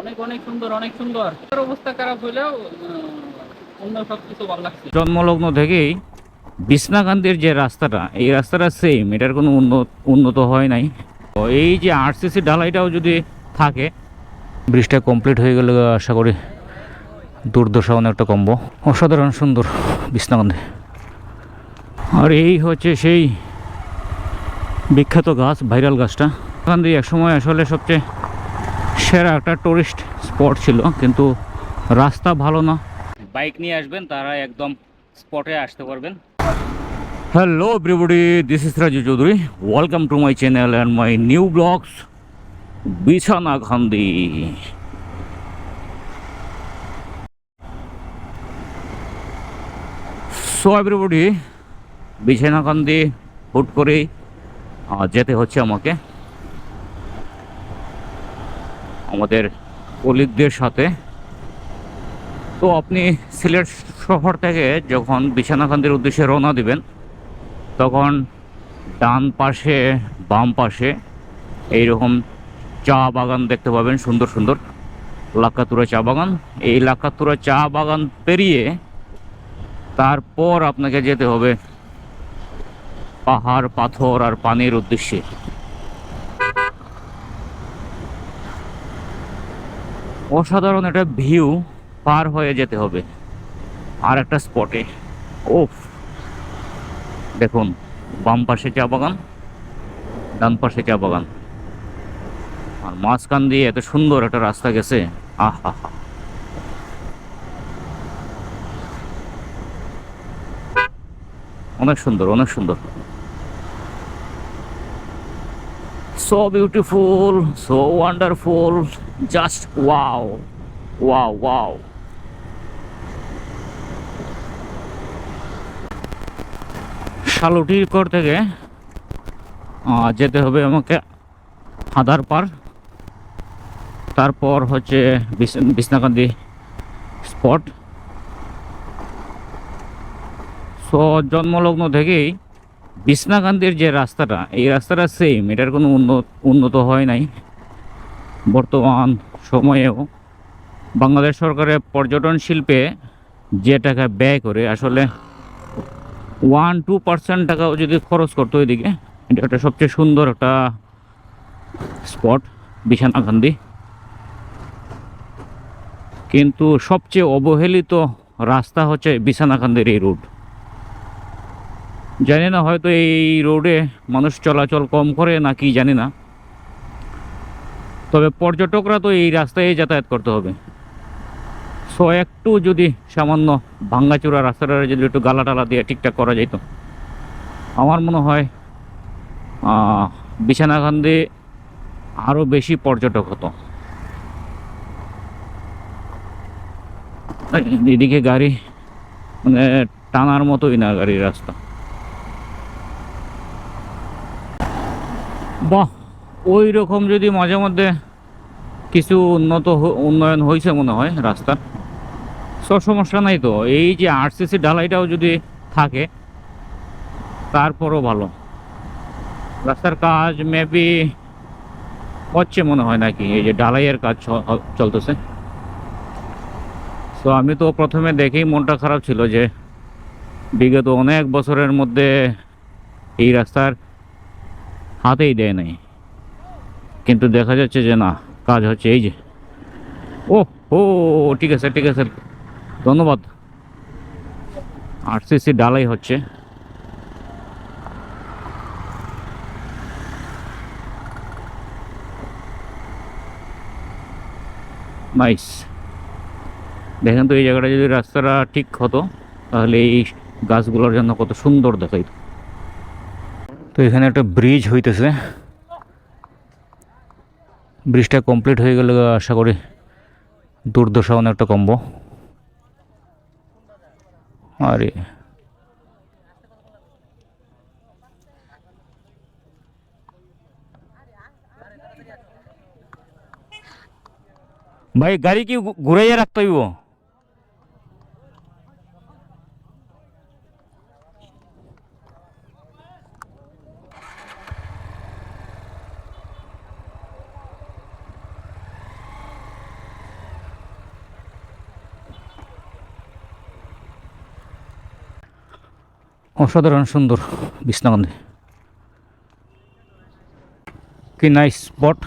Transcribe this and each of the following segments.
অনেক অনেক সুন্দর অনেক সুন্দর। অবস্থা খারাপ আহ, অন্য ভালো লাগছে। জন্মলগ্ন থেকেই বিছনাকান্দির যে রাস্তাটা এই রাস্তাটা সেম এটার কোনো উন্নত উন্নত হয় নাই। এই যে আরসিসি ঢালাইটাও যদি থাকে ব্রিজটা কমপ্লিট হয়ে গেলে আশা করি দুর্দশা অনেকটা কমবো। অসাধারণ সুন্দর বিছনাকান্দি। আর এই হচ্ছে সেই বিখ্যাত গাছ ভাইরাল গাছটা। কান্দি একসময় আসলে সবচেয়ে সেরা একটা টুরিস্ট স্পট ছিল কিন্তু রাস্তা ভালো না। বাইক নিয়ে আসবেন তারা একদম স্পটে আসতে পারবেন। Hello everybody this is Raju Chowdhury welcome to my channel and my new blogs বিছানা খান্দি সো এভরিবডি বিছানা খান্দি হুট করেই যেতে হচ্ছে আমাকে। আমাদের কলিগদের সাথে। তো আপনি সিলেট শহর থেকে যখন বিছানাকান্দির উদ্দেশ্যে রওনা দিবেন, তখন ডান পাশে, বাম পাশে এইরকম চা বাগান দেখতে পাবেন, সুন্দর সুন্দর। লাক্কাতুরা চা বাগান। এই লাক্কাতুরা চা বাগান পেরিয়ে তারপর আপনাকে যেতে হবে পাহাড়, পাথর আর পানির উদ্দেশ্যে। অসাধারণ একটা ভিউ পার হয়ে যেতে হবে। আর একটা স্পটে ওফ দেখুন, বাম পাশে চা বাগান, ডান পাশে চা বাগান। আর মাঝখান দিয়ে এত সুন্দর একটা রাস্তা গেছে। আহ। হা অনেক সুন্দর অনেক সুন্দর। So beautiful, so wonderful, just wow wow wow. শালুটির কর থেকে যেতে হবে আমাকে আধার পার। তারপর হচ্ছে বিছ- বিছনাকান্দি স্পট। সো জন্মলগ্ন থেকেই বিছনাকান্দির যে রাস্তাটা, এই রাস্তাটা সেম এটার কোনো উন্নত উন্নত হয় নাই। বর্তমান সময়েও বাংলাদেশ সরকারের পর্যটন শিল্পে যে টাকা ব্যয় করে, আসলে ওয়ান টু পার্সেন্ট টাকাও যদি খরচ করতো ওইদিকে, এটা একটা সবচেয়ে সুন্দর একটা স্পট বিছানাকান্দি কিন্তু সবচেয়ে অবহেলিত রাস্তা হচ্ছে বিছানাকান্দির এই রুট জানি না, হয়তো এই রোডে মানুষ চলাচল কম করে না কি জানি না। তবে পর্যটকরা তো এই রাস্তায় যাতায়াত করতে হবে। সো একটু যদি সামান্য ভাঙ্গাচোরা রাস্তাটা যদি একটু গালা টালা দিয়ে ঠিকঠাক করা যেত। আমার মনে হয় বিছানাকান্দি আরও বেশি পর্যটক হতো। এদিকে গাড়ি মানে টানার মতোই না গাড়ির রাস্তা। বাহ, ওই রকম যদি মাঝে মধ্যে কিছু উন্নত উন্নয়ন হয়েছে মনে হয় রাস্তার, সব সমস্যা নাই তো? এই যে আরসিসি ঢালাইটাও যদি থাকে, তারপরও ভালো। রাস্তার কাজ মেবি হচ্ছে মনে হয় নাকি? এই যে ঢালাইয়ের কাজ চলতেছে। তো আমি তো প্রথমে দেখেই মনটা খারাপ ছিল যে, বিগত অনেক বছরের মধ্যে এই রাস্তার হাতেই দেয় নাই। কিন্তু দেখা যাচ্ছে যে না, কাজ হচ্ছে এই যে। ও ও ঠিক আছে ঠিক আছে। ধন্যবাদ। আরসিসি ডালাই হচ্ছে। নাইস দেখেন তো এই জায়গাটা যদি রাস্তাটা ঠিক হতো, তাহলে এই গাছগুলোর জন্য কত সুন্দর দেখাইতো। তো এখানে একটা ব্রিজ হইতেছে। ব্রিজটা কমপ্লিট হয়ে গেলে আশা করি দুর্দশা অনেকটা কমবো। আরে। ভাই, গাড়ি কি ঘুরাইয়া রাখতে হইব? অসাধারণ সুন্দর বিষ্ণাগন্ধে। কি নাইস স্পট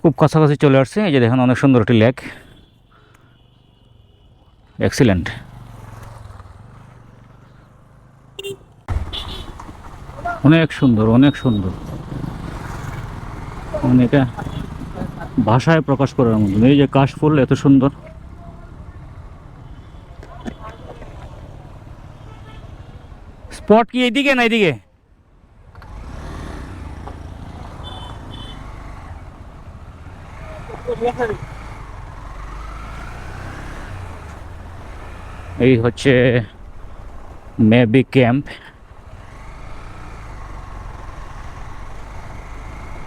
খুব কাছাকাছি চলে আসছে, এই যে দেখেন অনেক সুন্দর একটি লেক এক্সিলেন্ট অনেক সুন্দর অনেক সুন্দর। এটা ভাষায় প্রকাশ করার মতন। এই যে কাশফুল, এত সুন্দর। স্পট কি এইদিকে না এইদিকে এই হচ্ছে মেবি ক্যাম্প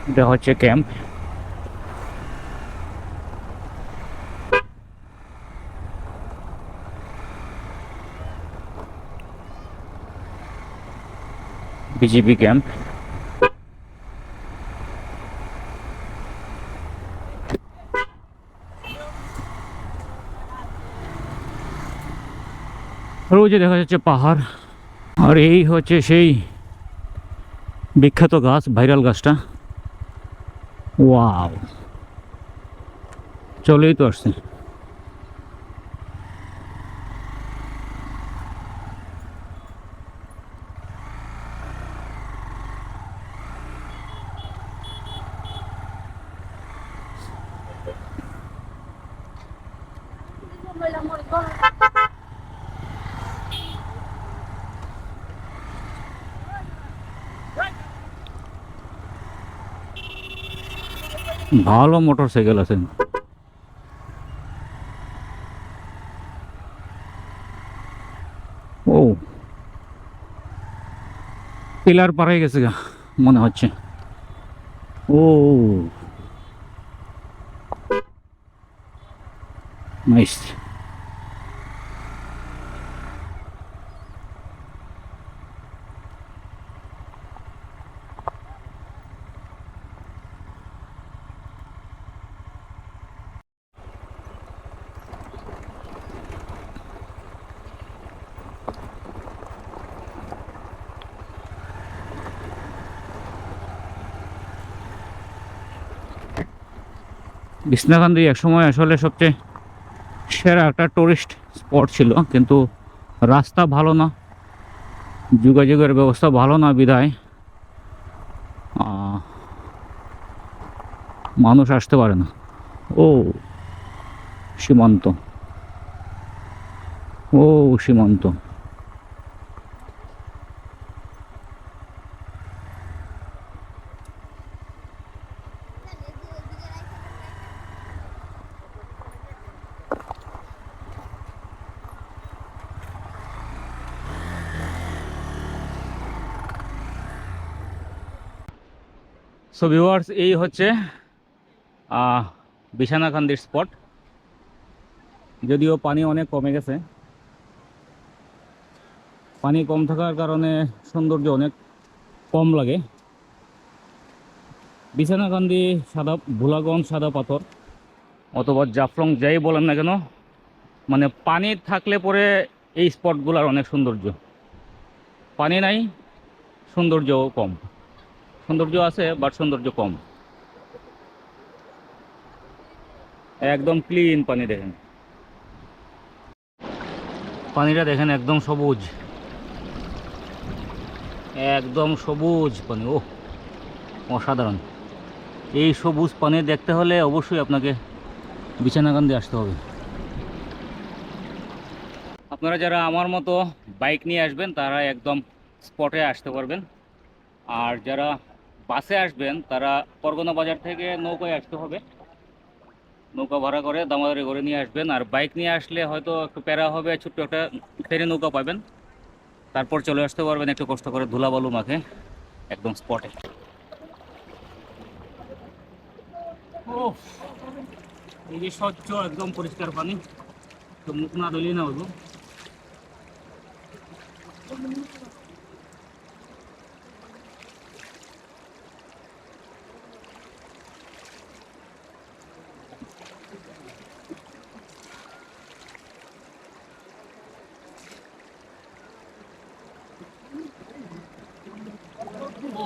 এটা হচ্ছে ক্যাম্প বিজিবি ক্যাম্প। রোজে দেখা যাচ্ছে পাহাড়, আর এই হচ্ছে সেই বিখ্যাত গাছ, ভাইরাল গাছটা। ওয়াও। চলেই তো আসছে। ভালো মোটর সাইকেল আছে। ও। পিলার পার গেছে গা মনে হচ্ছে। ও। নাইস বিষ্ণাকান্দি একসময় আসলে সবচেয়ে সেরা একটা টুরিস্ট স্পট ছিল কিন্তু রাস্তা ভালো না যোগাযোগের ব্যবস্থা ভালো না আহ, মানুষ আসতে পারে না। ও সীমান্ত। ও সীমান্ত। সো ভিউয়ার্স এই হচ্ছে বিছানাকান্দির স্পট যদিও পানি অনেক কমে গেছে। পানি কম থাকার কারণে সৌন্দর্য অনেক কম লাগে। বিছানাকান্দি সাদা, ভোলাগঞ্জ সাদা পাথর, অথবা জাফলং যাই বলেন না কেন মানে পানি থাকলে পরে এই স্পটগুলোর অনেক সৌন্দর্য। পানি নাই, সৌন্দর্যও কম। সৌন্দর্য আছে বাট সৌন্দর্য কম। একদম ক্লিন পানি দেখেন। পানিটা দেখেন একদম সবুজ। একদম সবুজ পানি ও অসাধারণ। এই সবুজ পানি দেখতে হলে অবশ্যই আপনাকে বিছানাকান্দি আসতে হবে। আপনারা যারা আমার মতো বাইক নিয়ে আসবেন, তারা একদম স্পটে আসতে পারবেন। আর যারা বাসে আসবেন, তারা পরগনা বাজার থেকে নৌকায় আসতে হবে। নৌকা ভাড়া করে দামাদারি করে নিয়ে আসবেন, আর বাইক নিয়ে আসলে হয়তো একটু প্যারা হবে, ছোট্ট একটা ফেরি নৌকা পাবেন। তারপর চলে আসতে পারবেন একটু কষ্ট করে ধুলা বালু মাখে, একদম স্পটে। স্বচ্ছ, একদম পরিষ্কার পানি। তো মুখ না ধুলেই না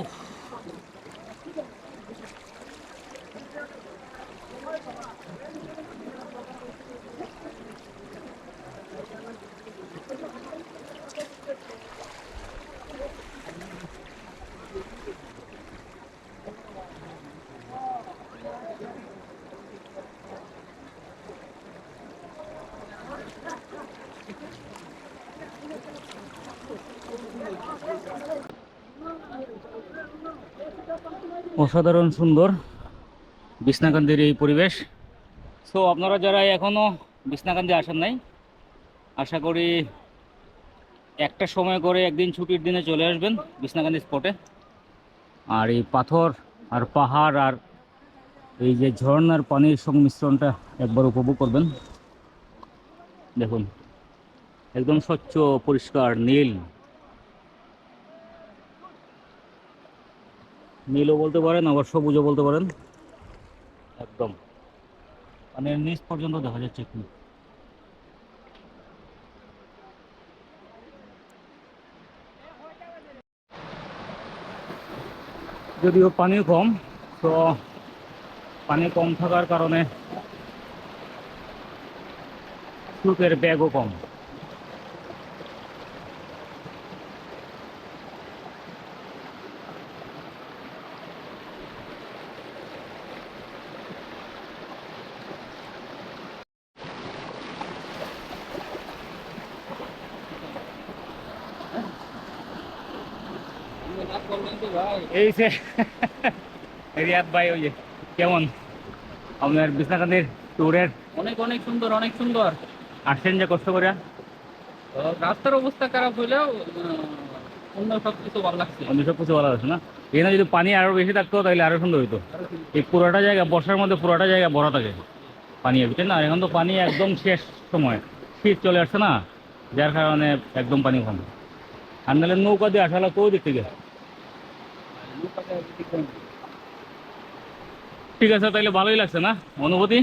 Oh. অসাধারণ সুন্দর বিছনাকান্দির এই পরিবেশ। সো আপনারা যারা এখনও বিছনাকান্দি আসেন নাই, আশা করি একটা সময় করে একদিন ছুটির দিনে চলে আসবেন বিছনাকান্দি স্পটে আর এই পাথর আর পাহাড় আর এই যে ঝর্ণার পানির সংমিশ্রণটা একবার উপভোগ করবেন। দেখুন, একদম স্বচ্ছ, পরিষ্কার, নীল। নীলও বলতে পারেন, আবার সবুজও বলতে পারেন। একদম। মানে নিচ পর্যন্ত দেখা যাচ্ছে একটু। যদিও পানি কম, তো পানি কম থাকার কারণে স্রোতের ব্যাগও কম। এই সে রিয়াদ ভাই ওই কেমন? আপনার বিছনাকান্দির ট্যুরের? অনেক অনেক সুন্দর অনেক সুন্দর। আসছেন যে কষ্ট করে রাস্তার অবস্থা খারাপ হইলেও অন্য সব কিছু ভালো লাগছে। অন্য সব কিছু ভালো আছে না? এখানে যদি পানি আরও বেশি থাকতো তাহলে আরও সুন্দর হইতো। এই পুরোটা জায়গা বর্ষার মধ্যে পুরোটা জায়গা ভরা থাকে। পানি বুঝছেন না এখন তো পানি একদম শেষ সময়। শীত চলে আসছে না যার কারণে একদম পানি কম। আর নাহলে নৌকা দিয়ে আসা লাগতো ওই দিক থেকে? ঠিক আছে তাহলে ভালোই লাগছে না? অনুভূতি?